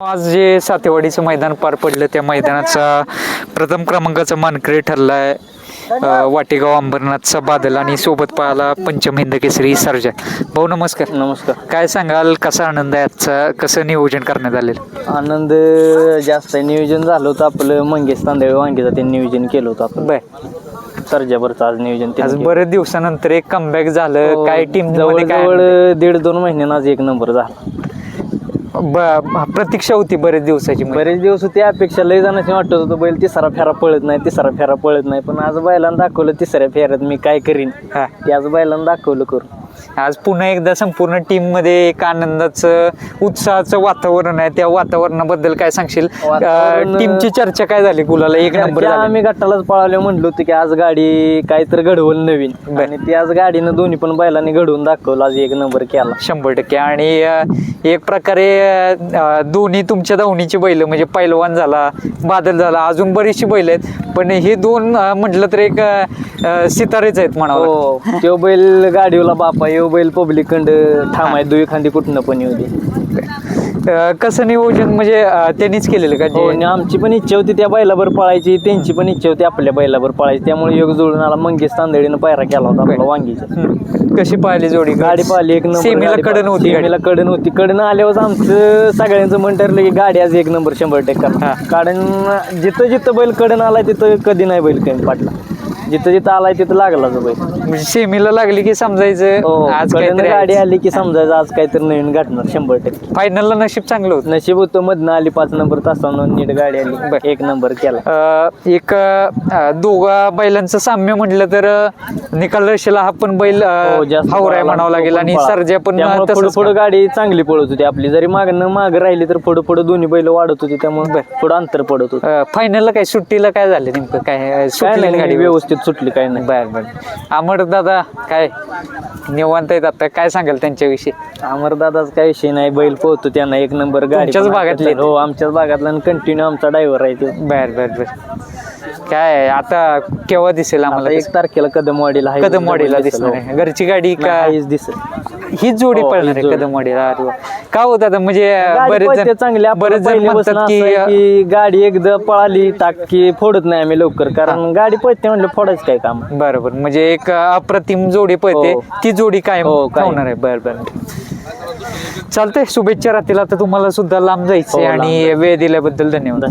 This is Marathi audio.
आज जे सातेवाडीचं मैदान पार पडलं त्या मैदानाचा प्रथम क्रमांकाचा मानकरी ठरलाय वाटेगाव अंबरनाथचा बादल आणि सोबत पाहाला पंचम हिंद केसरी सर्जा. भाऊ नमस्कार. नमस्कार. काय सांगाल कसा आनंद आहे आजचा? कसं नियोजन करण्यात आलेलं? आनंद जास्त आहे. नियोजन झालं होतं आपलं मंगेश तांदळे वांगेचं ते नियोजन केलं होतं आपण बर. सर्जाभरचं आज नियोजन आज बरेच दिवसानंतर एक कमबॅक झालं. केलं. काय टीम जवळ जवळ दीड दोन महिन्यानं आज एक नंबर झाला. प्रतीक्षा होती बरेच दिवसाची म्हणजे. बरेच दिवस होती अपेक्षा लय जणांची वाटत होतं बैल तिसरा फेरा पळत नाही तिसरा फेरा पळत नाही पण आज बैलांना दाखवलं तिसऱ्या फेऱ्यात मी काय करीन. हा. ते आज बैलांना दाखवलं करून. आज पुन्हा एकदा संपूर्ण टीममध्ये एक आनंदाचं उत्साहाचं वातावरण आहे. त्या वातावरणाबद्दल काय सांगशील? वातावरण- टीमची चर्चा काय झाली? गुलाला एक नंबर त्या झाला. आम्ही गटालाच पळाले म्हणलो होतो की आज गाडी काहीतरी घडवल नवीन. बर. आणि ती आज गाडीनं दोन्ही पण बैलांनी घडवून दाखवलं. आज एक नंबर केला. शंभर टक्के. आणि अं, एक प्रकारे अं, दोन्ही तुमच्या धावणीची बैल म्हणजे पैलवान झाला बादल झाला अजून बरीचशी बैल आहेत. पण हे दोन म्हटलं तर एक सितारेच आहेत म्हणावं हो. तो बैल गाडीवला बापा यो बैल पब्लिक कंड थांबाय दुई खांदी कुठनं पण येऊ दे. कसं नियोजन म्हणजे त्यांनीच केलेलं का हो जे आणि आमची पण इच्छा होती त्या बैलावर पळायची त्यांची पण इच्छा होती आपल्या बैलावर पळायची त्यामुळे योग जुळून आला मंगेश तांदळीनं पायरा केला होता आपला वांगीचा. कशी पाहिली जोडी? गाडी पाहिली एक नंबर कडन. होती गाडी. सेमीला कडन होती. कडन आल्यावर आमचं सगळ्यांचं मन ठरलं की गाडी आज एक नंबर शंभर टक्के. हा. कारण जिथं जिथं बैल कडन आलाय तिथं कधी नाही बैल कमी पाटला. जिथं जिथं आलाय तिथं लागला बैल. म्हणजे सेमीला लागली की समजायचं हो आज कडन गाडी आली की समजायचं आज काहीतरी नवीन घटणार शंभर टक्के. फायनलला नशीब चांगलं होतं. नशीब होतं मधनं आली पाच नंबर तासानं नीट गाडी आली एक नंबर केला. अं, एक अं, दोघा बैलांचं साम्य म्हटलं तर अं, निकाल रेषेला हा पण बैल हो, जास्त हावराय पळाला, म्हणावं लागेल आणि पळाला. सर्जा पण त्यामुळे तसंच पुढं पुढं गाडी चांगली पळत होती आपली. जरी मागणं माग राहिली तर पुढं पुढं दोन्ही बैल वाढत होती त्यामुळे पुढं अंतर पडत होतं. फायनलला काय सुट्टीला काय झालं नेमकं? काय काय सुटली नाही गाडी व्यवस्थित सुटली काय नाही. बर बर. अमर दादा काय निवांत आहेत आता? काय सांगाल त्यांच्याविषयी? अमरदादाच काही विषय नाही. बैल पोहतो त्यांना. एक नंबर गाडी तुमच्याच पण भागातले हो आमच्याच भागातला कंटिन्यू आमचा ड्रायव्हर आहे तो. बर बर बर. काय आता केव्हा दिसेल आता आम्हाला? एक तारखेला कदमवाडीला आहे. कदमवाडीला दिसेल, दिसणार हो. आहे. घरची गाडी का दिसेल. हीच जोडी हो, पळणार हीच आहे जोडी. कदमवाडीला अरे वा. का होत आता? म्हणजे गाडी बरेच पळते जण चांगली बरेच जण म्हणतात की की गाडी एकदा पळाली टाक फोडत नाही आम्ही लवकर. कारण गाडी पळते म्हणलं फोडायचं काय काम? बरोबर. म्हणजे एक अप्रतिम जोडी पळते. हो. ती जोडी कायम हो, कायम. होणार आहे. बर बर. चालतंय. शुभेच्छा राहतील. आता तुम्हाला सुद्धा लांब जायचंय हो, लांब आणि वेळ दिल्याबद्दल धन्यवाद.